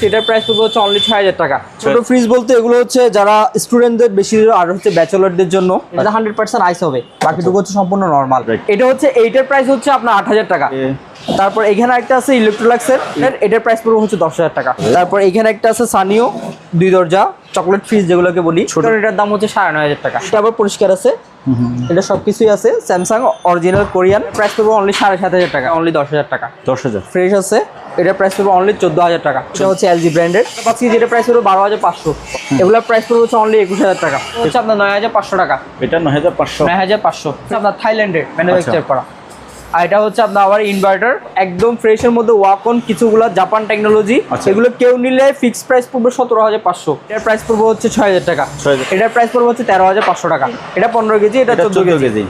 সেটার প্রাইস পড়বে হচ্ছে অনলি ছয় হাজার টাকা। ছোট ফ্রিজ বলতে এগুলো হচ্ছে যারা স্টুডেন্টদের বেশি আর হচ্ছে ব্যাচেলরদের জন্য এটা হান্ড্রেড পার্সেন্ট আইস হবে। বাকিটুকু হচ্ছে সম্পূর্ণ নর্মাল এটা হচ্ছে এইটার প্রাইস হচ্ছে আপনার আট হাজার টাকা। তারপর এখানে একটা আছে ইলেকট্রোলাক্সের এটার প্রাইস পড়বে হচ্ছে দশ হাজার টাকা। তারপর এখানে একটা আছে সানিও দুই দরজা। চকলেট ফ্রিজ যেগুলোকে বলি ছোট। এটার দাম হচ্ছে সাড়ে নয় হাজার টাকা। এটা আবার পরিষ্কার আছে। এটা সব কিছুই আছে। স্যামসাং অরিজিনাল কোরিয়ান প্রাইস পড়বে অনলি সাড়ে সাত হাজার টাকা অনলি দশ হাজার টাকা। দশ হাজার। ফ্রেশ আছে। এটার প্রাইস পড়বে অনলি চোদ্দ হাজার টাকা। এটা হচ্ছে এলজি ব্র্যান্ডের পাচ্ছি যেটা প্রাইস পড়বে বারো হাজার পাঁচশো। এগুলোর প্রাইস পড়বে হচ্ছে অনলি একুশ হাজার টাকা। হচ্ছে আপনার নয় হাজার পাঁচশো টাকা। এটা নয় হাজার পাঁচশো। নয় হাজার পাঁচশো। আপনার থাইল্যান্ডের ম্যানুফ্যাকচার করা। আর এটা হচ্ছে আপনার আবার ইনভার্টার একদম ফ্রেশের মধ্যে ওয়াক অন কিছুগুলো জাপান টেকনোলজি আচ্ছা। এগুলো কেউ নিলে ফিক্সড প্রাইস পড়বে সতেরো হাজার পাঁচশো। এটার প্রাইস পড়বে হচ্ছে ছয় হাজার টাকা। 6,000 এটার প্রাইস পড়বে হচ্ছে তেরো হাজার পাঁচশো টাকা। এটা পনেরো কেজি এটা এটা চোদ্দ কেজি।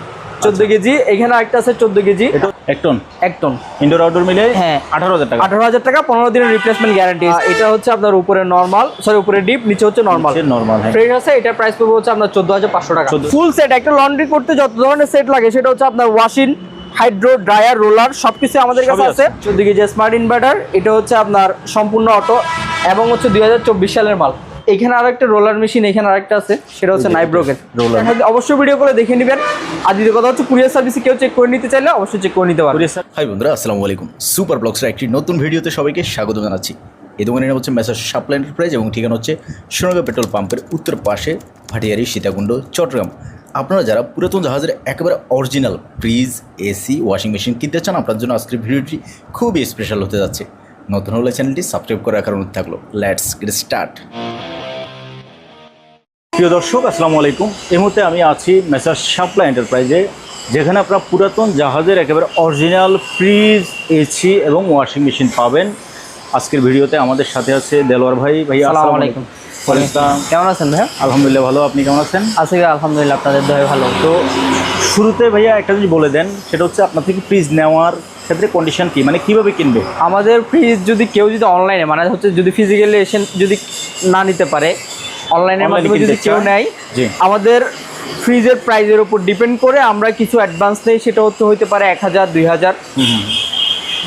চোদ্দ কেজি। এখানে আরেকটা আছে চোদ্দ কেজি। এটা এক টন? এক টন। ইনডোর আউটডোর মিলে হ্যাঁ। আঠারো হাজার টাকা। আঠারো হাজার টাকা পনেরো দিনের রিপ্লেসমেন্ট গ্যারান্টি এটা হচ্ছে আপনার উপরে নর্মাল সরি উপরে ডিপ নিচে হচ্ছে নর্মাল নর্মাল ফ্রেশ আছে এটার প্রাইস পড়বে হচ্ছে আপনার চোদ্দ হাজার পাঁচশো টাকা। 14,000 ফুল সেট একটা লন্ড্রি করতে যত ধরনের সেট লাগে সেটা হচ্ছে আপনার ওয়াশিং হাইড্রো ড্রায়ার রোলার সবকিছু আমাদের কাছে আছে। চোদ্দ কেজি স্মার্ট ইনভার্টার এটা হচ্ছে আপনার সম্পূর্ণ অটো এবং হচ্ছে দুই হাজার চব্বিশ সালের মাল। এখানে আর একটা রোলার মেশিন এখানে আরেকটা আছে সেটা হচ্ছে নাইব্রোকের রোলার। অবশ্যই ভিডিও করে দেখে নেবেন। আর দ্বিতীয় কথা হচ্ছে কুরিয়ার সার্ভিসে কেউ চেক করে নিতে চাইলে অবশ্যই চেক করে নিতে পারবে হাই বন্ধুরা আসসালামু আলাইকুম। সুপার ব্লগসের একটি নতুন ভিডিওতে সবাইকে স্বাগত জানাচ্ছি। এই দোকানের নাম হচ্ছে মেসার সাপ্লাই এন্টারপ্রাইজ এবং ঠিকানা হচ্ছে সোনাগা পেট্রোল পাম্পের উত্তর পাশে ভাটিয়ারি সীতাকুণ্ড চট্টগ্রাম। আপনারা যারা পুরাতন জাহাজের একেবারে original fridge AC washing machine কিনতে চান আপনার জন্য আজকের ভিডিওটি খুবই স্পেশাল হতে যাচ্ছে। নতুন হলে চ্যানেলটি সাবস্ক্রাইব করে রাখার অনুরোধ থাকল। লেটস গেট স্টার্ট প্রিয় দর্শক আসসালামু আলাইকুম। এই মুহূর্তে আমি আছি মেসার সাপ্লাই এন্টারপ্রাইজে যেখানে আপনারা পুরাতন জাহাজের একেবারে অরিজিনাল ফ্রিজ এসি এবং ওয়াশিং মেশিন পাবেন। আজকের ভিডিওতে আমাদের সাথে আছে দেলোয়ার ভাই। ভাইয়া আসসালামু আসসালামু আলাইকুম। আসসালাম। কেমন আছেন ভাইয়া? আলহামদুলিল্লাহ ভালো আপনি কেমন আছেন? আজকে আলহামদুলিল্লাহ আপনাদের দয় ভালো। তো শুরুতে ভাইয়া একটা যদি বলে দেন সেটা হচ্ছে আপনার থেকে ফ্রিজ নেওয়ার ক্ষেত্রে কন্ডিশন কি? মানে কীভাবে কিনবে? আমাদের ফ্রিজ যদি কেউ যদি অনলাইনে মানে হচ্ছে যদি ফিজিক্যালি এসে যদি না নিতে পারে অনলাইনের মাধ্যমে যদি কেউ নেয়। আমাদের ফ্রিজের প্রাইজের উপর ডিপেন্ড করে আমরা কিছু অ্যাডভান্স নেই সেটা হচ্ছে হতে পারে এক হাজার দুই হাজার।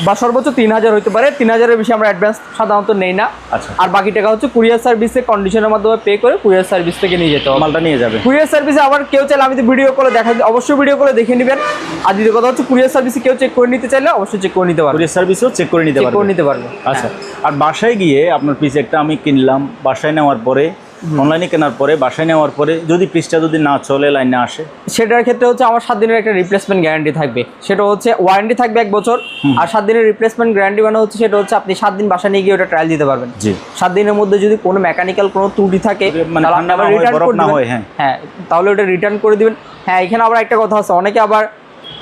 বা সর্বোচ্চ তিন হাজার হতে পারে। তিন হাজারের বেশি আমরা অ্যাডভান্স সাধারণত নেই না। আচ্ছা। আর বাকি টাকা হচ্ছে কুরিয়ার সার্ভিসে কন্ডিশনের মাধ্যমে পে করে কুরিয়ার সার্ভিস থেকে নিয়ে যেতে হবে। মালটা নিয়ে যাবে। কুরিয়ার সার্ভিসে আবার কেউ চাইলে আমি তো ভিডিও কলে দেখা অবশ্যই ভিডিও কলে দেখে নেবেন। আর দ্বিতীয় কথা হচ্ছে কুরিয়ার সার্ভিসে কেউ চেক করে নিতে চাইলে অবশ্যই চেক করে নিতে পারবে। কুরিয়ার সার্ভিসও চেক করে নিতে পারবে। নিতে পারবে। আচ্ছা। আর বাসায় গিয়ে আপনার পিস একটা আমি কিনলাম। বাসায় নেওয়ার পরে অনলাইনে কেনার পরে বাসায় নেওয়ার পরে যদি পিসটা যদি না চলে লাইনে আসে? সেটার ক্ষেত্রে হচ্ছে আমার সাত দিনের একটা রিপ্লেসমেন্ট গ্যারান্টি থাকবে। সেটা হচ্ছে ওয়ারেন্টি থাকবে এক বছর আর সাত দিনের রিপ্লেসমেন্ট গ্যারান্টি মানে হচ্ছে সেটা হচ্ছে আপনি সাত দিন বাসা নিয়ে গিয়ে ওটা ট্রায়াল দিতে পারবেন। জি। সাত দিনের মধ্যে যদি কোনো মেকানিক্যাল কোনো ত্রুটি থাকে মানে না হয়, না। হয়, হ্যাঁ। হ্যাঁ তাহলে ওটা রিটার্ন করে দিবেন। হ্যাঁ এখানে আবার একটা কথা আছে অনেকে আবার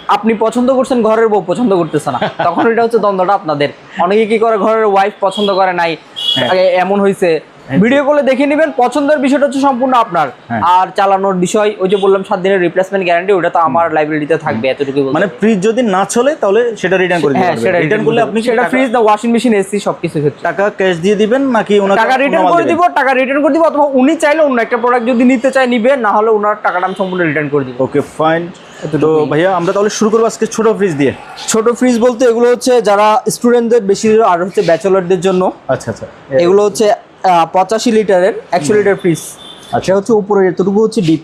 আপনি পছন্দ করছেন ঘরের বউ পছন্দ করতেছে না। তখন এটা হচ্ছে দ্বন্দ্বটা আপনাদের। অনেকে কি করে ঘরের ওয়াইফ পছন্দ করে নাই হ্যাঁ। এমন হয়েছে ভিডিও করলে দেখে নেবেন পছন্দের বিষয়টা হচ্ছে সম্পূর্ণ আপনার। হ্যাঁ। আর চালানোর বিষয় ওই যে বললাম সাত দিনের রিপ্লেসমেন্ট গ্যারান্টি ওটা তো আমার লাইব্রেরিতে থাকবে এতটুকু মানে ফ্রিজ যদি না চলে তাহলে সেটা রিটার্ন করে হ্যাঁ সেটা রিটার্ন করলে আপনি সেটা ফ্রিজ না ওয়াশিং মেশিন এসি সবকিছু ক্ষেত্রে। টাকা ক্যাশ দিয়ে দিবেন নাকি ওনাকে টাকা রিটার্ন করে দিব টাকা রিটার্ন করে দিব অথবা উনি চাইলে অন্য একটা প্রোডাক্ট যদি নিতে চায় নিবে না হলে ওনার টাকাটা আমি সম্পূর্ণ রিটার্ন করে দিব। ওকে ফাইন তো ভাইয়া আমরা তাহলে শুরু করব আজকে ছোট ফ্রিজ দিয়ে। ছোট ফ্রিজ বলতে এগুলো হচ্ছে যারা স্টুডেন্টদের বেশি আর হচ্ছে ব্যাচেলরদের জন্য। আচ্ছা আচ্ছা। এগুলো হচ্ছে পঁচাশি লিটারের একশো লিটার ফ্রিজ আচ্ছা। হচ্ছে উপরে এতটুকু হচ্ছে ডিপ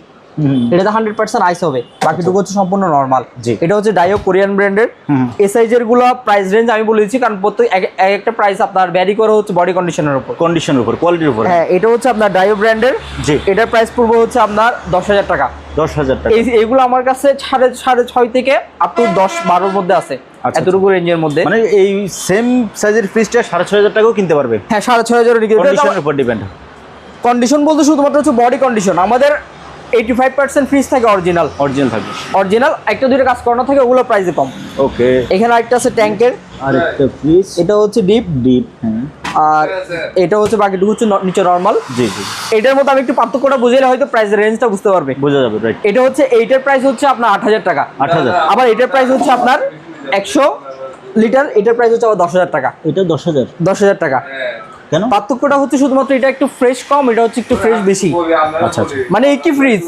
এটাতে হান্ড্রেড পার্সেন্ট আইস হবে। বাকিটুকু হচ্ছে সম্পূর্ণ নর্মাল। এটা হচ্ছে ডাইও কোরিয়ান ব্র্যান্ডের হুম। এ সাইজেরগুলো প্রাইস রেঞ্জ আমি বলে দিচ্ছি কারণ প্রত্যেক এক- এক একটা প্রাইস আপনার ভ্যারি করে হচ্ছে বডি কন্ডিশনের উপর। কন্ডিশনের উপর কোয়ালিটির উপর। হ্যাঁ এটা হচ্ছে আপনার ডাইও ব্র্যান্ডের জি। এটার প্রাইস পড়বে হচ্ছে আপনার দশ হাজার টাকা। দশ হাজার টাকা। এই এগুলো আমার কাছে সাড়ে সাড়ে ছয় থেকে আপ টু দশ বারোর মধ্যে আছে। আচ্ছা। এতটুকু রেঞ্জের মধ্যে। মানে এই সেম সাইজের ফ্রিজটা সাড়ে ছয় হাজার টাকাও কিনতে পারবে? হ্যাঁ সাড়ে ছয় হাজারের কন্ডিশনের উপর ডিপেন্ড কন্ডিশন বলতে শুধুমাত্র হচ্ছে বডি কন্ডিশন আমাদের এইটি ফাইভ পার্সেন্ট ফ্রিজ থাকে অরিজিনাল অরিজিনাল থাকবে। অরিজিনাল একটা দুইটা কাজ করানো থাকে ওগুলো প্রাইসে কম। ওকে এখানে আরেকটা আছে ট্যাঙ্কের আর একটা ফ্রিজ এটা হচ্ছে ডিপ ডিপ হ্যাঁ। আর এটা হচ্ছে বাকিটুকু হচ্ছে নিচে নর্মাল জি জি। এটার মধ্যে আমি একটু পার্থক্যটা বুঝাইলে হয়তো প্রাইসের রেঞ্জটা বুঝতে পারবে। বোঝা যাবে রাইট এটা হচ্ছে এইটার প্রাইস হচ্ছে আপনার আট হাজার টাকা। আট হাজার। আবার এটার প্রাইস হচ্ছে আপনার একশো লিটার এটার প্রাইস হচ্ছে আবার দশ হাজার টাকা। এটা দশ হাজার? দশ হাজার টাকা। কেন? পার্থক্যটা হচ্ছে শুধুমাত্র এটা একটু ফ্রেশ কম এটা হচ্ছে একটু ফ্রেশ বেশি। আচ্ছা আচ্ছা। মানে একই ফ্রিজ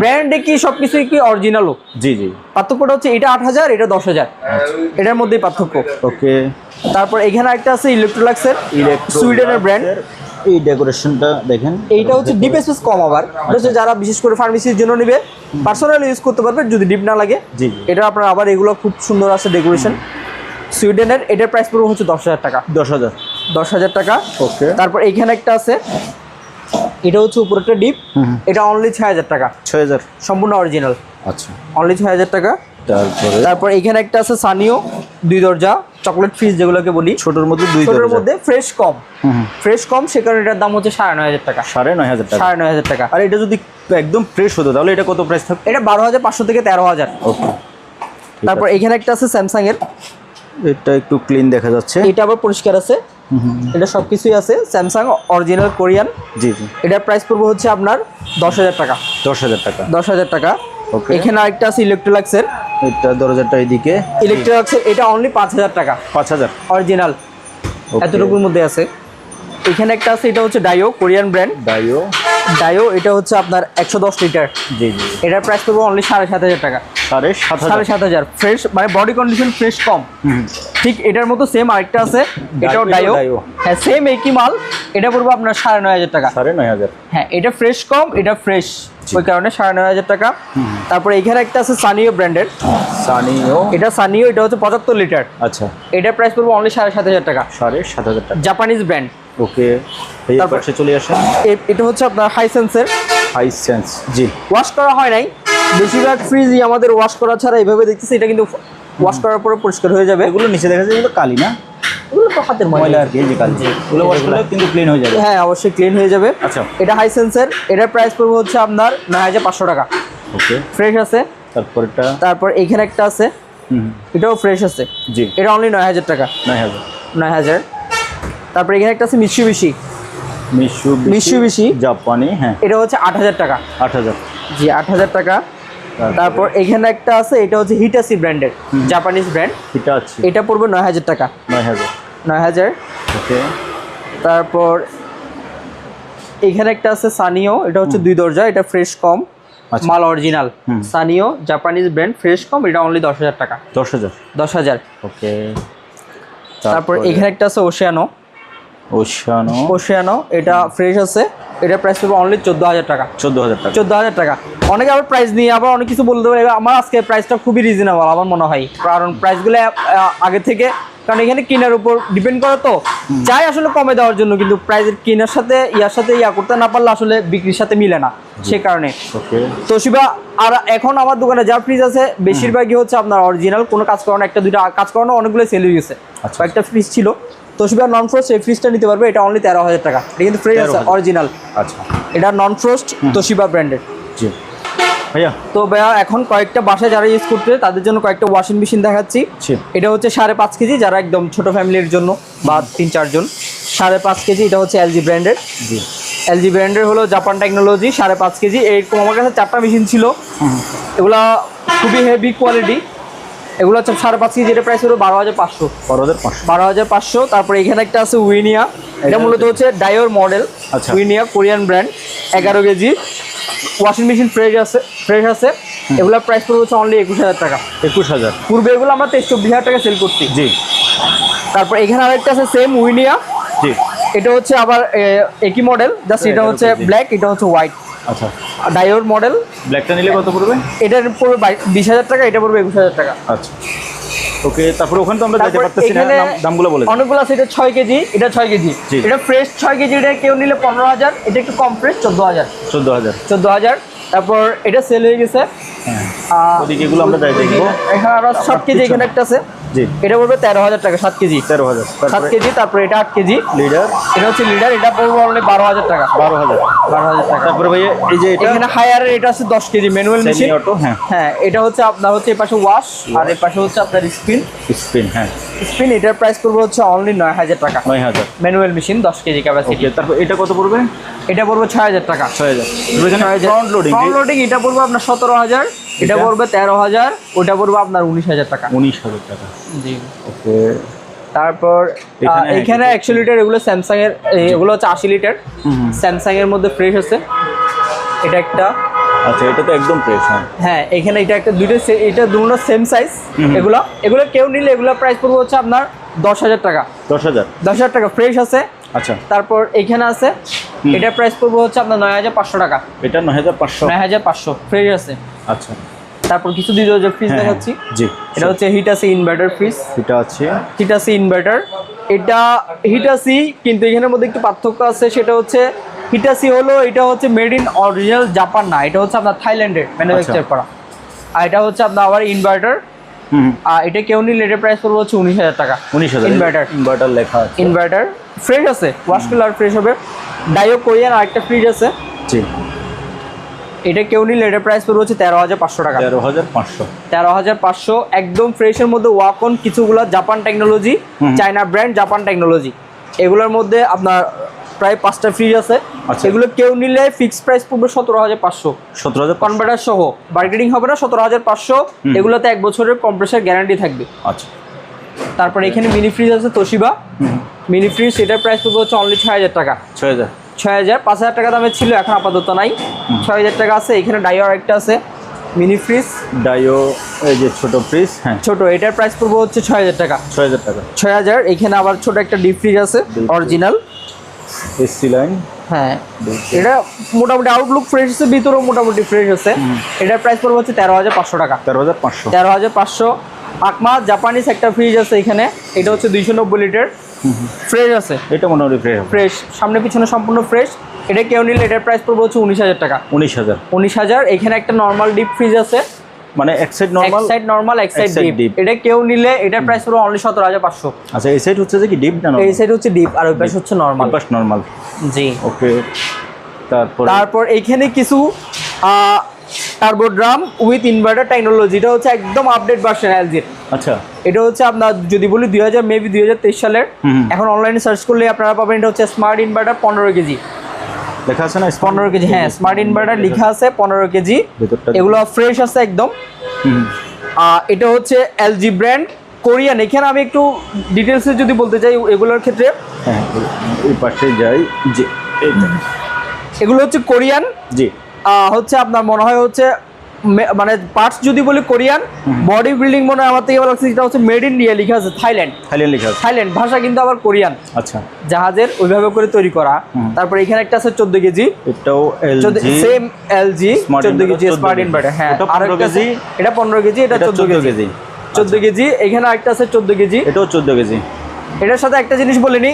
ব্র্যান্ডে কি সবকিছু কি অরিজিনালও জি জি। পার্থক্যটা হচ্ছে এটা আট হাজার এটা দশ হাজার। এটার মধ্যেই পার্থক্য। ওকে তারপর এখানে একটা আছে ইলেকট্রোলাক্সের সুইডেনের ব্র্যান্ড এই ডেকোরেশনটা দেখেন। এইটা হচ্ছে ডিপ স্পেস কম আবার। হচ্ছে যারা বিশেষ করে ফার্মেসির জন্য নেবে পার্সোনাল ইউজ করতে পারবে যদি ডিপ না লাগে। জি। এটা আপনার আবার এগুলো খুব সুন্দর আছে ডেকোরেশন সুইডেনের এটার প্রাইস পড়বে হচ্ছে দশ হাজার টাকা। দশ হাজার। দশ হাজার টাকা। ওকে তারপর এইখানে একটা আছে। এটা হচ্ছে উপরেরটা ডিপ এটা অনলি ছয় হাজার টাকা। ছয় হাজার। সম্পূর্ণ অরিজিনাল আচ্ছা। অনলি ছয় হাজার টাকা। তারপরে? তারপর এখানে একটা আছে সানিও দুই দরজা চকলেট ফ্রিজ যেগুলোকে বলি। ছোটোর মধ্যে দুই ছোটোর। মধ্যে ফ্রেশ কম। ফ্রেশ কম সে কারণে এটার দাম হচ্ছে সাড়ে নয় হাজার টাকা। সাড়ে নয় হাজার টাকা। সাড়ে নয় হাজার টাকা। আর এটা যদি একদম ফ্রেশ হতো তাহলে এটা কত প্রাইস থাকবে এটা বারো হাজার পাঁচশো থেকে তেরো হাজার। ওকে। তারপর এখানে একটা আছে স্যামসাং এর। এটা একটু ক্লিন দেখা যাচ্ছে। এটা আবার পরিষ্কার আছে। এটা সব কিছুই আছে। স্যামসাং অরিজিনাল কোরিয়ান জি জি। এটার প্রাইস পড়বে হচ্ছে আপনার দশ হাজার টাকা। দশ হাজার টাকা। দশ হাজার টাকা. এখানে আরেকটা আছে ইলেকট্রোলাক্সের এটা দরজাটা এইদিকে। ইলেকট্রোলাক্সের এটা অনলি পাঁচ হাজার টাকা। পাঁচ হাজার। অরিজিনাল এতটুকুর মধ্যে আছে। এখানে একটা আছে এটা হচ্ছে ডাইও কোরিয়ান ব্র্যান্ড ডাইও ডাইও এটা হচ্ছে আপনার একশো দশ লিটার জি জি। এটার প্রাইস পড়বে অনলি সাড়ে সাত হাজার টাকা। সাড়ে সাত সাড়ে সাত হাজার। ফ্রেশ মানে বডি কন্ডিশন ফ্রেশ কম। ঠিক এটার মতো সেম আরেকটা আছে। এটাও ডাইও। হ্যাঁ সেম একই মাল। এটা পড়বে আপনার সাড়ে নয় হাজার টাকা। সাড়ে নয় হাজার। হ্যাঁ এটা ফ্রেশ কম এটা ফ্রেশ ওই কারণে সাড়ে নয় হাজার টাকা। তারপরে এখানে একটা আছে সানিও ব্র্যান্ডের সানিও এটা সানিও এটা হচ্ছে পঁচাত্তর লিটার। আচ্ছা। এটার প্রাইস পড়বে অনলি সাড়ে সাত হাজার টাকা। সাড়ে সাত হাজার টাকা। Japanese brand okay. তারপর- চলে আসেন। এটা হচ্ছে আপনার হাইসেন্সের হাই সেন্স জি। ওয়াশ করা হয় নাই। বেশিরভাগ ফ্রিজই আমাদের ওয়াশ করা ছাড়া এইভাবে দেখতেছি এটা কিন্তু ওয়াশ করার পরে পরিষ্কার হয়ে যাবে। এগুলো নিচে দেখা যায় এগুলো কালি না? তো হাতের ময়লা। আর কি যে কালি এগুলো ওয়াশ করলে কিন্তু ক্লিন হয়ে যাবে। হ্যাঁ অবশ্যই ক্লিন হয়ে যাবে। আচ্ছা। এটা হাইসেন্সের এটার প্রাইস পড়বে হচ্ছে আপনার নয় হাজার পাঁচশো টাকা। ওকে। ফ্রেশ আছে। তারপরটা? তারপর এইখানে একটা আছে। হুম এটাও ফ্রেশ আছে। জি। এটা অনলি নয় হাজার টাকা। নয় হাজার। নয় হাজার। তারপর এখানে একটা আছে মিশু বেশি মিশু Mitsubishi। জাপানি হ্যাঁ। এটা হচ্ছে আট হাজার টাকা। আট হাজার। জি আট হাজার টাকা। তারপর? এখানে একটা আছে এটা হচ্ছে হিটাসি ব্র্যান্ডের জাপানিজ ব্র্যান্ড এটা আছে এটা পড়বে নয় হাজার টাকা। নয় হাজার। নয় হাজার। ওকে। তারপর এখানে একটা আছে সানিও এটা হচ্ছে দুই দরজা এটা ফ্রেশ কম আচ্ছা। মাল original Sanyo Japanese brand fresh কম এটা অনলি দশ হাজার টাকা। দশ হাজার। দশ হাজার। ওকে। তারপর এখানে একটা আছে ওশিয়ানো ওশিয়ানো ওশিয়ানো এটা ফ্রেশ আছে। এটা প্রাইস পড়বে অনলি চোদ্দ হাজার টাকা। চোদ্দ হাজার টাকা। চোদ্দ হাজার টাকা। অনেকে আবার প্রাইস নিয়ে আবার অনেক কিছু বলতে পারে আমার আজকে প্রাইসটা খুবই রিজনেবল আমার মনে হয়। কারণ প্রাইসগুলো আগে থেকে কারণ এখানে কেনার উপর ডিপেন্ড করে তো। চাই আসলে কমে দেওয়ার জন্য কিন্তু প্রাইসের কেনার সাথে ইয়ার সাথে ইয়া করতে না পারলে আসলে বিক্রির সাথে মিলে না সে কারণে। ওকে তোশিবা আর এখন আমার দোকানে যা ফ্রিজ আছে বেশিরভাগই হচ্ছে আপনার অরিজিনাল কোনো কাজ করানো একটা দুইটা কাজ করানো অনেকগুলো সেল হয়ে গেছে। আচ্ছা। কয়েকটা ফ্রিজ ছিল। তোশিবা নন ফ্রোস্ট এই ফ্রিজটা নিতে পারবে এটা অনলি তেরো হাজার টাকা। এটা কিন্তু ফ্রিজ আছে অরিজিনাল আচ্ছা। এটা নন ফ্রোস্ট তোশিবা ব্র্যান্ডেড জি। ভাইয়া? তো ভাইয়া এখন কয়েকটা বাসায় যারা ইউজ করতে তাদের জন্য কয়েকটা ওয়াশিং মেশিন দেখাচ্ছি। এটা হচ্ছে সাড়ে পাঁচ কেজি যারা একদম ছোট ফ্যামিলির জন্য বা তিন চারজন সাড়ে পাঁচ কেজি এটা হচ্ছে এলজি ব্র্যান্ডের জি। এলজি ব্র্যান্ডের হলো জাপান টেকনোলজি সাড়ে পাঁচ কেজি। এরকম আমার কাছে চারটা মেশিন ছিল। এগুলা খুবই হেভি কোয়ালিটি এগুলো হচ্ছে সাড়ে পাঁচ কেজি এটা প্রাইস হলো বারো হাজার পাঁচশো। বারো হাজার পাঁচশো। বারো হাজার পাঁচশো তারপরে এখানে একটা আছে উইনিয়া এটা মূলত হচ্ছে ডায়োর মডেল আচ্ছা। উইনিয়া কোরিয়ান ব্র্যান্ড এগারো কেজি। ওয়াশিং মেশিন ফ্রেশ আছে ফ্রেশ আছে। এগুলোর প্রাইস পড়বে হচ্ছে অনলি একুশ হাজার টাকা। একুশ হাজার। পূর্বে এগুলো আমরা তেইশ চব্বিশ হাজার টাকা সেল করছি। জি। তারপর এখানে আরেকটা আছে সেম উইনিয়া জি। এটা হচ্ছে আবার একই মডেল জাস্ট এটা হচ্ছে ব্ল্যাক এটা হচ্ছে হোয়াইট আচ্ছা। ডায়োর মডেল ব্ল্যাকটা নিলে কত পড়বে? এটার পড়বে বিশ হাজার টাকা এটা পড়বে একুশ হাজার টাকা। আচ্ছা। ওকে তারপরে ওখানে তো আমরা যেতে পারতেছি না দামগুলো বলে অনেকগুলো আছে এটা ছয় কেজি এটা ছয় কেজি। এটা ফ্রেশ ছয় কেজি এটা কেউ নিলে পনেরো হাজার এটা একটু কম ফ্রেশ চোদ্দ হাজার। চোদ্দ হাজার। চোদ্দ হাজার। তারপর এটা সেল হয়ে গেছে। হ্যাঁ। ওদিকে এগুলো আমরা যাই দেখব। এখানে আরও সাত কেজি এখানে একটা আছে। এটা পড়বে তেরো হাজার টাকা সাত কেজি। তেরো হাজার। সাত কেজি তারপরে এটা আট কেজি। লিডার। এটা হচ্ছে লিডার এটা পড়বে অনলি বারো হাজার টাকা। বারো হাজার। বারো হাজার টাকা। তারপরে ভাই এই যে এটা? এখানে হায়ারের এটা আছে দশ কেজি ম্যানুয়াল মেশিন হ্যাঁ। হ্যাঁ এটা হচ্ছে আপনার হচ্ছে এপাশে পাশে ওয়াশ আর এপাশে পাশে হচ্ছে আপনার স্পিন স্পিন হ্যাঁ। স্পিন এটার প্রাইস করব হচ্ছে অনলি নয় হাজার টাকা। নয় হাজার। ম্যানুয়াল মেশিন দশ কেজি ক্যাপাসিটি তারপর এটা কত পড়বে? এটা পড়বে ছয় হাজার টাকা। ছয় হাজার। ফ্রন্ট লোডিং ফ্রন্ট লোডিং এটা পড়বে আপনার সতেরো হাজার এটা? পড়বে তেরো হাজার ওটা পড়বে আপনার উনিশ হাজার টাকা। উনিশ হাজার টাকা। জি। ওকে তারপর এখানে একশো লিটার এগুলো স্যামসাং এর এগুলো হচ্ছে আশি লিটার। স্যামসাং এর মধ্যে ফ্রেশ আছে। এটা একটা আচ্ছা এটা তো একদম ফ্রেশ হ্যাঁ। হ্যাঁ এখানে এটা একটা দুইটা এটা দুটো সেম সাইজ এগুলো। এগুলো কেউ নিলে এগুলো প্রাইস পড়বে হচ্ছে আপনার দশ হাজার টাকা। দশ হাজার? দশ হাজার টাকা ফ্রেশ আছে। আচ্ছা। তারপর এখানে আছে এটার প্রাইস পড়বে হচ্ছে আপনার নয় হাজার পাঁচশো টাকা। এটা নয় হাজার পাঁচশো? নয় হাজার পাঁচশো ফ্রেশ আছে। আচ্ছা। তারপর কিছু দিয়ে যে ফ্রিজ হ্যাঁ, দেখাচ্ছি। জি। এটা হচ্ছে হিট আছে ইনভার্টার ফ্রিজ এটা আছে। হিটাসি ইনভার্টার এটা হিটাসি কিন্তু এখানের মধ্যে একটু পার্থক্য আছে সেটা হচ্ছে হিটাসি হলো এটা হচ্ছে মেড ইন অরিজিনাল জাপান না এটা হচ্ছে আপনার থাইল্যান্ডের ম্যানুফ্যাকচার করা। আর এটা হচ্ছে আপনার আবার ইনভার্টার আর এটা কেউ নিলে এটার প্রাইস পড়বে হচ্ছে উনিশ হাজার টাকা। উনিশ হাজার ইনভার্টার ইনভার্টার লেখা আছে। ইনভার্টার ফ্রেশ আছে ওয়াশ কালার ফ্রেশ হবে। ডাইও কোরিয়ান আরেকটা ফ্রিজ আছে। জি। এটা কেউ নিলে এটার প্রাইস পড়বে হচ্ছে তেরো হাজার পাঁচশো টাকা। তেরো হাজার পাঁচশো। তেরো হাজার পাঁচশো একদম ফ্রেশের মধ্যে ওয়াকন কিছুগুলো Japan technology China brand Japan technology এগুলোর মধ্যে আপনার প্রায় পাঁচটা ফ্রিজ আছে। আচ্ছা। এগুলো কেউ নিলে ফিক্সড প্রাইস পড়বে সতেরো হাজার পাঁচশো। সতেরো হাজার কনভার্টার সহ। মার্কেটিং হবে না সতেরো হাজার পাঁচশো। এগুলোতে এক বছরের কম্প্রেসার গ্যারান্টি থাকবে। আচ্ছা। তারপরে এখানে মিনি ফ্রিজ আছে তোশিবা মিনি ফ্রিজ সেটার প্রাইস পড়বে হচ্ছে অনলি ছয় হাজার টাকা। ছয় হাজার। ছয় হাজার পাঁচ হাজার টাকা দামের ছিল এখন আপাতত নাই। ছয় হাজার টাকা আছে এখানে ডাইওয়ার একটা আছে মিনি ফ্রিজ ডাইও এই যে ছোট ফ্রিজ হ্যাঁ। ছোট এটার প্রাইস পড়বে হচ্ছে ছয় হাজার টাকা। ছয় হাজার টাকা। ছয় হাজার এখানে আবার ছোট একটা ডিপ ফ্রিজ আছে অরিজিনাল এসি লাইন হ্যাঁ। এটা মোটামুটি আউটলুক ফ্রেশ আছে ভিতরেও মোটামুটি ফ্রেশ আছে। এটার প্রাইস পড়বে হচ্ছে তেরো হাজার পাঁচশো টাকা। তেরো হাজার পাঁচশো। তেরো হাজার পাঁচশো। আকমা জাপানিজ একটা ফ্রিজ আছে এখানে। এটা হচ্ছে দুইশো নব্বই লিটার ফ্রেশ আছে। এটা মোটামুটি ফ্রেশ ফ্রেশ সামনে পিছনে সম্পূর্ণ ফ্রেশ এটা কেউ নিলে এটার প্রাইস পড়বে হচ্ছে উনিশ হাজার টাকা। উনিশ হাজার। উনিশ হাজার। এখানে একটা নর্মাল ডিপ ফ্রিজ আছে। মানে এক সাইড এক নর্মাল সাইড নর্মাল এক সাইড ডিপ এটা কেউ নিলে এটার প্রাইস পড়বে অনলি সতেরো হাজার পাঁচশো। আচ্ছা এই সাইড হচ্ছে যে কি ডিপ না এই সাইড হচ্ছে ডিপ আর ওই পাশ হচ্ছে নর্মাল পাশ নর্মাল জি। ওকে তারপর? তারপর এইখানে কিছু turbo drum with inverter technology এটা হচ্ছে একদম আপডেট ভার্সন এলজির আচ্ছা। এটা হচ্ছে আপনার যদি বলি দুই হাজার মেবি দুই হাজার তেইশ সালের। এখন অনলাইনে সার্চ করলে আপনারা পাবেন এটা হচ্ছে স্মার্ট ইনভার্টার পনেরো কেজি। লেখা আছে না? পনেরো কেজি হ্যাঁ স্মার্ট ইনভার্টার লেখা আছে পনেরো কেজি। এগুলো ফ্রেশ আছে একদম। এটা হচ্ছে এলজি ব্র্যান্ড কোরিয়ান। এখানে আমি একটু ডিটেলসে যদি বলতে চাই এগুলোর ক্ষেত্রে। হ্যাঁ এই পাশে যাই জি এগুলো হচ্ছে কোরিয়ান। জি। হচ্ছে আপনার মনে হয় হচ্ছে মানে পার্টস যদি বলি কোরিয়ান বডি বিল্ডিং মনে হয় আমার থেকে ভালো লাগছে যেটা হচ্ছে মেড ইন্ডিয়া লেখা আছে থাইল্যান্ড থাইল্যান্ড লেখা আছে। থাইল্যান্ড ভাষা কিন্তু আবার কোরিয়ান। আচ্ছা। জাহাজের ওইভাবে করে তৈরি করা। তারপর এখানে একটা আছে চোদ্দ কেজি। এটাও এলজি সেম এলজি Smart চোদ্দ inverter, কেজি স্মার্ট। ইনভার্টার হ্যাঁ। আর 15 কেজি। এটা পনেরো কেজি এটা এটা চোদ্দ 14 কেজি। কেজি। চোদ্দ কেজি এখানে আরেকটা আছে চোদ্দ কেজি। এটাও চোদ্দ কেজি। এটার সাথে একটা জিনিস বলিনি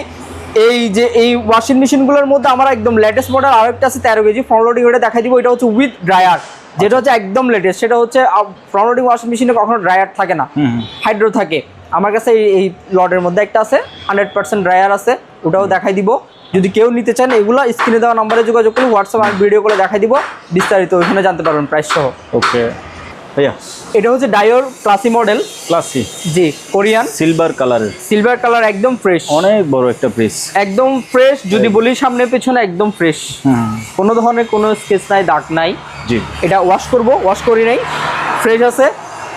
এই যে এই ওয়াশিং মেশিনগুলোর মধ্যে আমার একদম লেটেস্ট মডেল আরেকটা আছে তেরো কেজি ফ্রন্ট লোডিং ওটা দেখাই দিব এটা হচ্ছে উইথ ড্রায়ার যেটা হচ্ছে একদম লেটেস্ট সেটা হচ্ছে ফ্রন্ট লোডিং ওয়াশিং মেশিনে কখনো ড্রায়ার থাকে না। হাইড্রো থাকে। আমার কাছে এই এই লটের মধ্যে একটা আছে হান্ড্রেড পার্সেন্ট ড্রায়ার আছে ওটাও দেখাই দিব। যদি কেউ নিতে চান এগুলো স্ক্রিনে দেওয়া নাম্বারে যোগাযোগ করুন হোয়াটসঅ্যাপ আর ভিডিও করে দেখাই দিব। বিস্তারিত ওইখানে জানতে পারবেন প্রাইস সহ। ওকে। এটা হচ্ছে ডায়োর ক্লাসি মডেল ক্লাসি জি কোরিয়ান সিলভার কালারের সিলভার কালার একদম ফ্রেশ অনেক বড় একটা পিস একদম ফ্রেশ যদি বলি সামনে পেছনে একদম ফ্রেশ কোনো ধরনের কোনো স্কেচ নাই দাগ নাই। জি। এটা ওয়াশ করব ওয়াশ করি নাই ফ্রেশ আছে।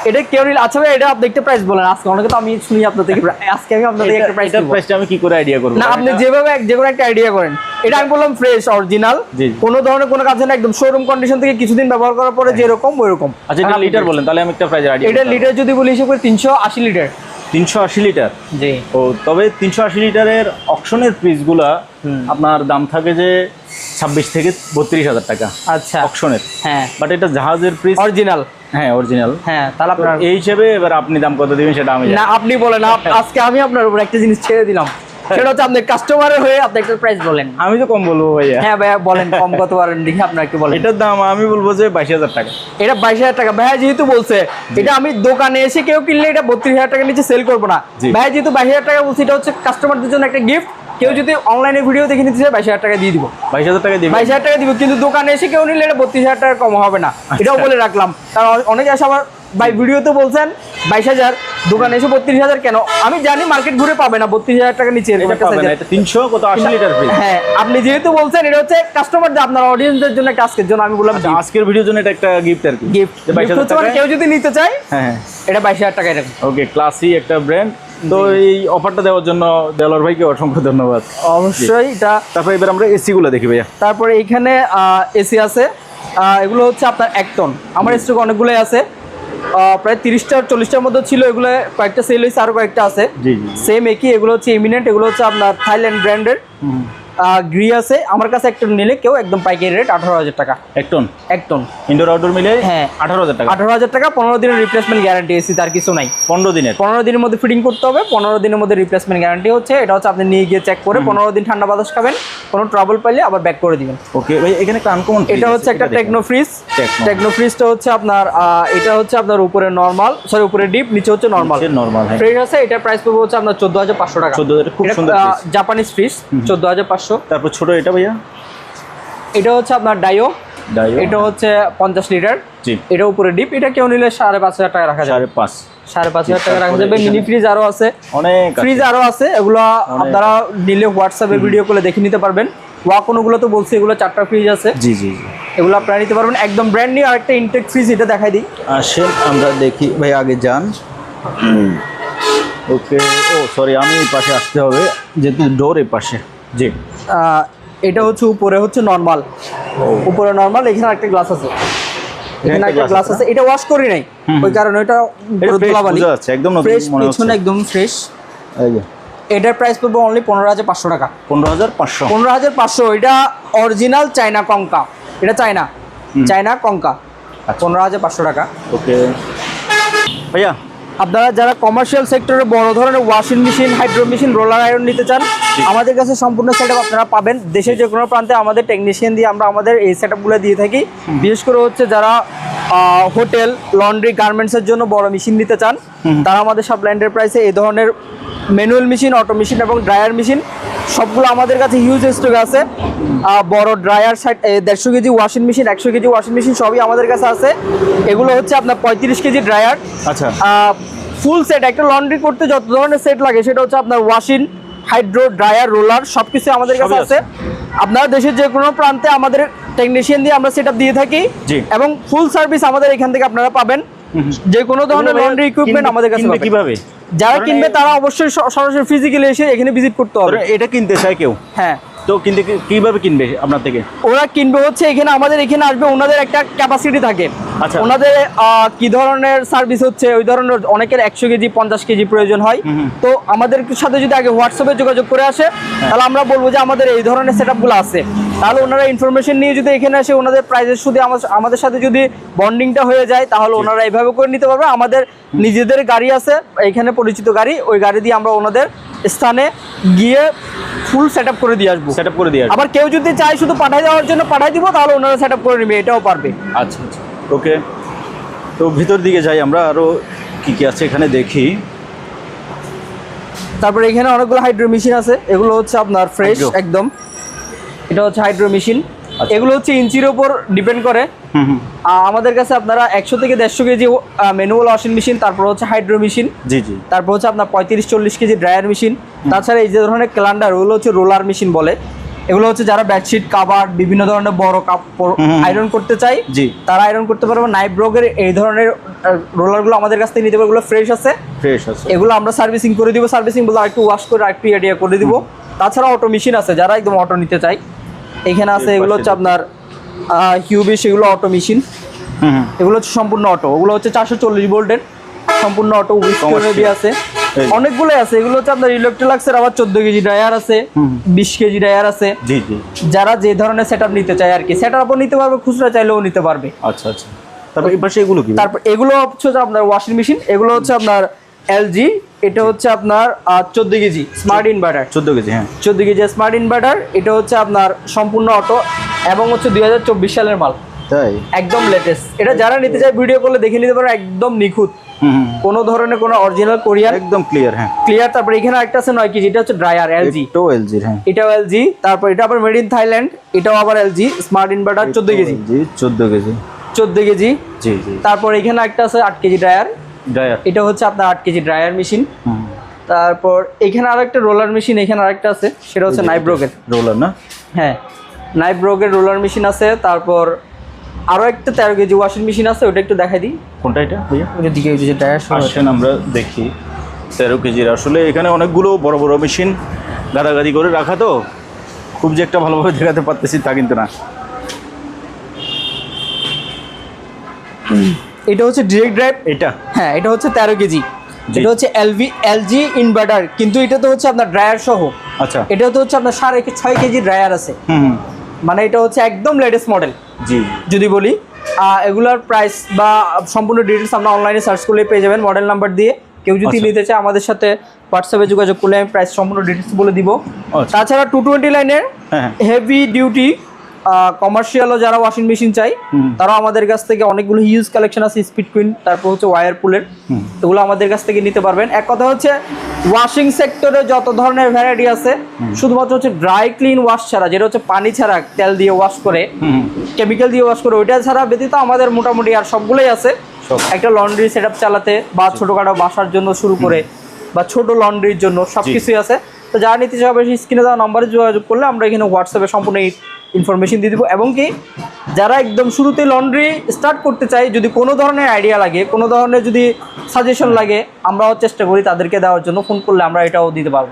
এটা কেউ নিলে আচ্ছা ভাই এটা আপনি একটা প্রাইস বলেন আজকে অনেকে তো আমি শুনি আপনার থেকে আজকে আমি আপনার থেকে একটা প্রাইস এটার প্রাইসটা আমি কি করে আইডিয়া করব? না আপনি যেভাবে এক- যে কোনো একটা আইডিয়া করেন। এটা আমি বললাম ফ্রেশ অরিজিনাল। কোনো ধরনের কোনো কাজ না একদম শোরুম কন্ডিশন থেকে কিছুদিন ব্যবহার করার পরে যেরকম ওইরকম। আচ্ছা এটা লিটার বলেন তাহলে আমি একটা প্রাইস আইডিয়া এটা লিটার যদি বলি হিসেবে করে তিনশো আশি লিটার তিনশো আশি লিটার? জি। ও তবে তিনশো আশি লিটারের অকশনের পিসগুলা আপনার দাম থাকে যে ছাব্বিশ থেকে বত্রিশ হাজার টাকা আচ্ছা। অকশনের। হ্যাঁ। বাট এটা জাহাজের পিস অরিজিনাল হ্যাঁ অরিজিনাল হ্যাঁ তাহলে আপনার এই হিসেবে এবার আপনি দাম কত দিবেন সেটা আমি না আপনি বলেন আজকে আমি আপনার উপর একটা জিনিস ছেড়ে দিলাম। সেটা হচ্ছে আপনি কাস্টমারের হয়ে আপনি একটা প্রাইস বলেন। আমি তো কম বলব ভাইয়া। হ্যাঁ ভাইয়া বলেন কম কত পারেন দেখি আপনার একটু বলেন। এটার দাম আমি বলব যে বাইশ হাজার টাকা। এটা বাইশ হাজার টাকা। ভাইয়া যেহেতু বলছে এটা আমি দোকানে এসে কেউ কিনলে এটা বত্রিশ হাজার টাকা নিচে সেল করব না। ভাইয়া যেহেতু বাইশ হাজার টাকা বলছে এটা হচ্ছে কাস্টমারদের জন্য একটা গিফট কেউ যদি অনলাইনে ভিডিও দেখে নিতে চায় বাইশ হাজার টাকা দিয়ে দিব। বাইশ হাজার টাকা দিবেন? বাইশ হাজার টাকা দিব কিন্তু দোকানে এসে কেউ নিলে এটা বত্রিশ হাজার টাকা কম হবে না। এটাও বলে রাখলাম। কারণ অনেকে আসে আবার ভাই ভিডিওতে বলছেন বাইশ হাজার দোকানে এসে বত্রিশ হাজার কেন? আমি জানি মার্কেট ঘুরে পাবে না বত্রিশ হাজার টাকা নিচে তিনশো কত আশি লিটার হ্যাঁ আপনি যেহেতু বলছেন এটা হচ্ছে কাস্টমারদের আপনার অডিয়েন্সদের জন্য একটা আজকের জন্য আমি বললাম আজকের ভিডিওর জন্য এটা একটা গিফট আর কি। গিফট যে মানে কেউ যদি নিতে চায় হ্যাঁ এটা বাইশ হাজার টাকা এরকম ওকে ক্লাসি একটা ব্র্যান্ড তো এই অফারটা দেওয়ার জন্য দেলোয়ার ভাইকে অসংখ্য ধন্যবাদ। অবশ্যই এটা তারপর এবার আমরা এসিগুলো দেখি ভাইয়া। তারপরে এইখানে এসি আছে। এগুলো হচ্ছে আপনার এক টন আমার স্টক অনেকগুলোই আছে। প্রায় তিরিশটা চল্লিশটার মধ্যে ছিল। এগুলো কয়েকটা সেল হয়েছে আরও কয়েকটা আছে। সেম একই এগুলো হচ্ছে ইমিনেন্ট এগুলো হচ্ছে আপনার থাইল্যান্ড ব্র্যান্ডের গ্রি আছে। আমার কাছে একটা নিলে কেউ একদম পাইকারি রেট আঠারো হাজার টাকা। এক টন? এক টন। ইনডোর আউটডোর মিলে হ্যাঁ। আঠারো হাজার টাকা। আঠারো হাজার টাকা পনেরো দিনের রিপ্লেসমেন্ট গ্যারান্টি এসি তার কিছু নাই। পনেরো দিনের? পনেরো দিনের মধ্যে ফিটিং করতে হবে পনেরো দিনের মধ্যে রিপ্লেসমেন্ট গ্যারান্টি হচ্ছে। এটা হচ্ছে আপনি নিয়ে গিয়ে চেক করে পনেরো দিন ঠান্ডা বাতাস খাবেন কোনো ট্রাবল পাইলে আবার ব্যাক করে দিবেন। ওকে ভাই এখানে একটা আনকমন এটা হচ্ছে একটা টেকনো ফ্রিজ টেকনো ফ্রিজটা হচ্ছে আপনার এটা হচ্ছে আপনার উপরে নর্মাল সরি উপরে ডিপ নিচে হচ্ছে নর্মাল নর্মাল ফ্রিজ আছে এটা প্রাইস পড়বে হচ্ছে আপনার চোদ্দ হাজার পাঁচশো টাকা। 14,000 খুব সুন্দর জাপানিজ ফ্রিজ চোদ্দ হাজার পাঁচশো তারপর ছোট এটা ভাইয়া? এটা হচ্ছে আপনার ডাইও। এটা হচ্ছে পঞ্চাশ লিটার। এটা উপরে ডিপ। এটা কেউ নিলে সাড়ে পাঁচ হাজার টাকা রাখা যাবে। সাড়ে পাঁচ। সাড়ে পাঁচ হাজার টাকা রাখা যাবে। মিনি ফ্রিজ আরও আছে। অনেক ফ্রিজ আরও আছে। এগুলো আপনারা নিলে হোয়াটসঅ্যাপে ভিডিও করে দেখে নিতে পারবেন। ওয়াকোনগুলো তো বলছি এগুলো চারটা ফ্রিজ আছে। জি জি জি। এগুলো আপনারা নিতে পারবেন। একদম ব্র্যান্ড নিউ আরেকটা ইনটেক ফ্রিজ এটা দেখাই দিই। আসেন আমরা দেখি। ভাই আগে যান। ওকে ও সরি আমি এই পাশে আসতে হবে। যেহেতু ডোর এই পাশে। জি। এটা হচ্ছে উপরে হচ্ছে নর্মাল উপরে নর্মাল এখানে একটা গ্লাস আছে। এখানে একটা গ্লাস আছে। এটা ওয়াশ করি নাই। ওই কারণে এটা এটা ধুলাবালি। একদম নতুন ফ্রেশ পিছনে একদম ফ্রেশ এটার প্রাইস পড়বে অনলি পনেরো হাজার পাঁচশো টাকা। পনেরো হাজার পাঁচশো। পনেরো হাজার পাঁচশো এটা অরিজিনাল চায়না কঙ্কা এটা চায়না চায়না কঙ্কা আচ্ছা। পনেরো হাজার পাঁচশো টাকা। ওকে। ভাইয়া আপনারা যারা কমার্শিয়াল সেক্টরে বড় ধরনের washing machine hydro machine roller iron নিতে চান আমাদের কাছে সম্পূর্ণ সেট আপনারা পাবেন। দেশের যে কোনো প্রান্তে আমাদের টেকনিশিয়ান দিয়ে আমরা আমাদের এই সেট দিয়ে থাকি। বিশেষ করে হচ্ছে যারা হোটেল লন্ড্রি গার্মেন্টসের জন্য বড় মেশিন নিতে চান তারা আমাদের সব ল্যান্ডের প্রাইসে এই ধরনের ম্যানুয়াল মেশিন অটো মেশিন এবং ড্রায়ার মেশিন সবগুলো আমাদের কাছে হিউজ স্টক আছে। বড় ড্রায়ার সাইড দেড়শো কেজি ওয়াশিং মেশিন একশো কেজি ওয়াশিং মেশিন সবই আমাদের কাছে আছে। এগুলো হচ্ছে আপনার পঁয়ত্রিশ কেজি ড্রায়ার। আচ্ছা। ফুল সেট একটা লন্ড্রি করতে যত ধরনের সেট লাগে সেটা হচ্ছে আপনার ওয়াশিং হাইড্রো ড্রায়ার রোলার সব কিছু আমাদের কাছে আছে। আছে। আপনারা দেশের যে কোনো প্রান্তে আমাদের টেকনিশিয়ান দিয়ে আমরা সেট দিয়ে থাকি এবং ফুল সার্ভিস আমাদের এখান থেকে আপনারা পাবেন। যে কোনো ধরনের লন্ড্রি ইকুইপমেন্ট আমাদের কাছে পাবে। কীভাবে? যারা কিনবে তারা অবশ্যই সরাসরি ফিজিক্যালি এসে এখানে ভিজিট করতে হবে। এটা কিনতে চায় কেউ? হ্যাঁ। তো কিনতে কীভাবে কিনবে আপনার থেকে? ওরা কিনবে হচ্ছে এখানে আমাদের এখানে আসবে ওনাদের একটা ক্যাপাসিটি থাকে। আচ্ছা। ওনাদের কি ধরনের সার্ভিস হচ্ছে? ওই ধরনের অনেকের একশো কেজি পঞ্চাশ কেজি প্রয়োজন হয়। তো আমাদের সাথে যদি আগে হোয়াটসঅ্যাপে যোগাযোগ করে আসে হ্যাঁ। তাহলে আমরা বলব যে আমাদের এই ধরনের সেট আছে। তাহলে ওনারা ইনফরমেশন নিয়ে যদি এখানে এসে ওনাদের প্রাইজের শুধু আমাদের সাথে যদি বন্ডিংটা হয়ে যায় তাহলে ওনারা এইভাবে করে নিতে পারবে। আমাদের নিজেদের গাড়ি আছে এখানে পরিচিত গাড়ি ওই গাড়ি দিয়ে আমরা ওনাদের স্থানে গিয়ে ফুল সেট করে দিয়ে আসব। সেট করে দিয়ে। আবার কেউ যদি চায় শুধু পাঠাই দেওয়ার জন্য পাঠাই দিব তাহলে ওনারা সেট করে নেবে এটাও পারবে। আচ্ছা আচ্ছা। ওকে। তো ভিতর দিকে যাই আমরা আরও কি কি আছে এখানে দেখি। তারপরে এখানে অনেকগুলো হাইড্রো মেশিন আছে এগুলো হচ্ছে আপনার ফ্রেশ একদম। এটা হচ্ছে হাইড্রো মেশিন। আচ্ছা। এগুলো হচ্ছে ইঞ্চির ওপর ডিপেন্ড করে। হুম হুম। আমাদের কাছে আপনারা একশো থেকে দেড়শো কেজি ম্যানুয়াল ওয়াশিং মেশিন তারপর হচ্ছে হাইড্রো মেশিন। জি জি। তারপর হচ্ছে আপনার পঁয়ত্রিশ চল্লিশ কেজি ড্রায়ার মেশিন। তাছাড়া এই যে ধরনের ক্যালেন্ডার ওগুলো হচ্ছে রোলার মেশিন বলে। এগুলো হচ্ছে যারা বেডশিট কাভার বিভিন্ন ধরনের বড় কাপড়। আয়রন করতে চাই জি। তারা আয়রন করতে পারবে। নাইট ব্রোগের এই ধরনের রোলারগুলো আমাদের কাছ থেকে নিতে পারবে। এগুলো ফ্রেশ আছে। ফ্রেশ আছে। এগুলো আমরা সার্ভিসিং করে দিব। সার্ভিসিং বলতে আরেকটু ওয়াশ করে আরেকটু এরিয়া করে দিব। তাছাড়া অটো মেশিন আছে। যারা একদম অটো নিতে চাই এখানে আছে এগুলো হচ্ছে আপনার হিউবি সেগুলো অটো মেশিন এগুলো হচ্ছে সম্পূর্ণ অটো ওগুলো হচ্ছে চারশো চল্লিশ ভোল্টের সম্পূর্ণ অটো। উইস্কোনেবি আছে। অনেকগুলো আছে এগুলো হচ্ছে আপনার ইলেকট্রোলাক্সের আবার চোদ্দ কেজি ড্রায়ার আছে বিশ কেজি ড্রায়ার আছে। জি জি। যারা যে ধরনের সেট নিতে চায় আর কি। সেট নিতে পারবে খুচরা চাইলেও নিতে পারবে। আচ্ছা আচ্ছা। তারপর এই পাশে এগুলো কি? তারপর এগুলো হচ্ছে আপনার ওয়াশিং মেশিন এগুলো হচ্ছে আপনার এলজি এটা হচ্ছে আপনার চোদ্দ কেজি স্মার্ট ইনভার্টার চোদ্দ কেজি হ্যাঁ। চোদ্দ কেজি স্মার্ট ইনভার্টার এটা হচ্ছে আপনার সম্পূর্ণ অটো এবং হচ্ছে দুই হাজার চব্বিশ সালের মাল। তাই? একদম লেটেস্ট এটা যারা নিতে চায় ভিডিও করলে দেখে নিতে পারো একদম নিখুঁত। কোনো ধরনের কোনো অরিজিনাল কোরিয়ান একদম ক্লিয়ার হ্যাঁ। ক্লিয়ার তারপর এখানে একটা আছে নয় কেজি এটা হচ্ছে ড্রায়ার এলজি এটাও এলজির হ্যাঁ। এটাও এলজি তারপর এটা আবার মেড ইন থাইল্যান্ড এটাও আবার এলজি স্মার্ট ইনভার্টার চোদ্দ কেজি। জি চোদ্দ কেজি। চোদ্দ কেজি। জি জি। তারপর এখানে একটা আছে আট কেজি ড্রায়ার ড্রায়ার এটা হচ্ছে আপনার আট কেজি ড্রায়ার মেশিন তারপর এখানে আরেকটা রোলার মেশিন এখানে আরেকটা আছে সেটা হচ্ছে নাইব্রোগের রোলার না? হ্যাঁ নাইব্রোগের রোলার মেশিন আছে তারপর আরও একটা তেরো কেজি ওয়াশিং মেশিন আছে ওটা একটু দেখাই দিই। কোনটা এটা দিকে ওই যে টায়ার আসেন আমরা দেখি। তেরো কেজির আসলে এখানে অনেকগুলো বড় বড় মেশিন গাদাগাদি করে রাখা তো। খুব যে একটা ভালোভাবে দেখাতে পারতেছি তা কিন্তু না। এটা হচ্ছে ডিরেক্ট ড্রাইভ এটা। হ্যাঁ এটা হচ্ছে তেরো কেজি। এটা হচ্ছে এলভি এলজি ইনভার্টার কিন্তু এটা তো হচ্ছে আপনার ড্রায়ার সহ। আচ্ছা। এটা তো হচ্ছে আপনার সাড়ে ছয় কেজি ড্রায়ার আছে। মানে এটা হচ্ছে একদম লেটেস্ট মডেল জি যদি বলি এগুলার প্রাইস বা সম্পূর্ণ ডিটেলস আমরা অনলাইনে সার্চ করলে পেয়ে যাবেন মডেল নাম্বার দিয়ে কেউ যদি আচ্ছা। নিতে চায় আমাদের সাথে হোয়াটসঅ্যাপে যোগাযোগ করলে আমি প্রাইস সম্পূর্ণ ডিটেলস বলে দিব আচ্ছা। তাছাড়া টু টোয়েন্টি লাইনের হেভি ডিউটি কমার্শিয়ালও যারা ওয়াশিং মেশিন চাই। তারাও আমাদের কাছ থেকে অনেকগুলো হিউজ কালেকশন আছে স্পিড কুইন তারপর হচ্ছে ওয়ার পুলের। এগুলো আমাদের কাছ থেকে নিতে পারবেন। এক কথা হচ্ছে ওয়াশিং সেক্টরে যত ধরনের ভ্যারাইটি আছে শুধুমাত্র হচ্ছে ড্রাই ক্লিন ওয়াশ ছাড়া যেটা হচ্ছে পানি ছাড়া তেল দিয়ে ওয়াশ করে কেমিক্যাল দিয়ে ওয়াশ করে ওইটা ছাড়া ব্যতীত আমাদের মোটামুটি আর সবগুলোই আছে। একটা লন্ড্রি সেট চালাতে বা ছোটোখাটো বাসার জন্য শুরু করে বা ছোট লন্ড্রির জন্য সব কিছুই আছে। তো যারা নিতে চাবে স্ক্রিনে দেওয়া নম্বরে যোগাযোগ করলে আমরা এখানে হোয়াটসঅ্যাপে সম্পূর্ণ ইনফরমেশন দিয়ে দেবো। এবং কি যারা একদম শুরুতে লন্ড্রি স্টার্ট করতে চাই যদি কোনো ধরনের আইডিয়া লাগে কোনো ধরনের যদি সাজেশন লাগে আমরাও চেষ্টা করি তাদেরকে দেওয়ার জন্য। ফোন করলে আমরা এটাও দিতে পারব।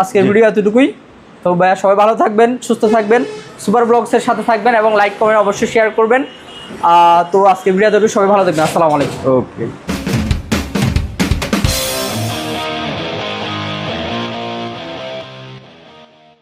আজকের ভিডিও এতটুকুই। তো ভাইয়া সবাই ভালো থাকবেন সুস্থ থাকবেন সুপার ব্লগসের সাথে থাকবেন এবং লাইক কমেন্ট অবশ্যই শেয়ার করবেন। তো আজকের ভিডিও এতটুকু সবাই ভালো থাকবেন। আসসালামু আলাইকুম। ওকে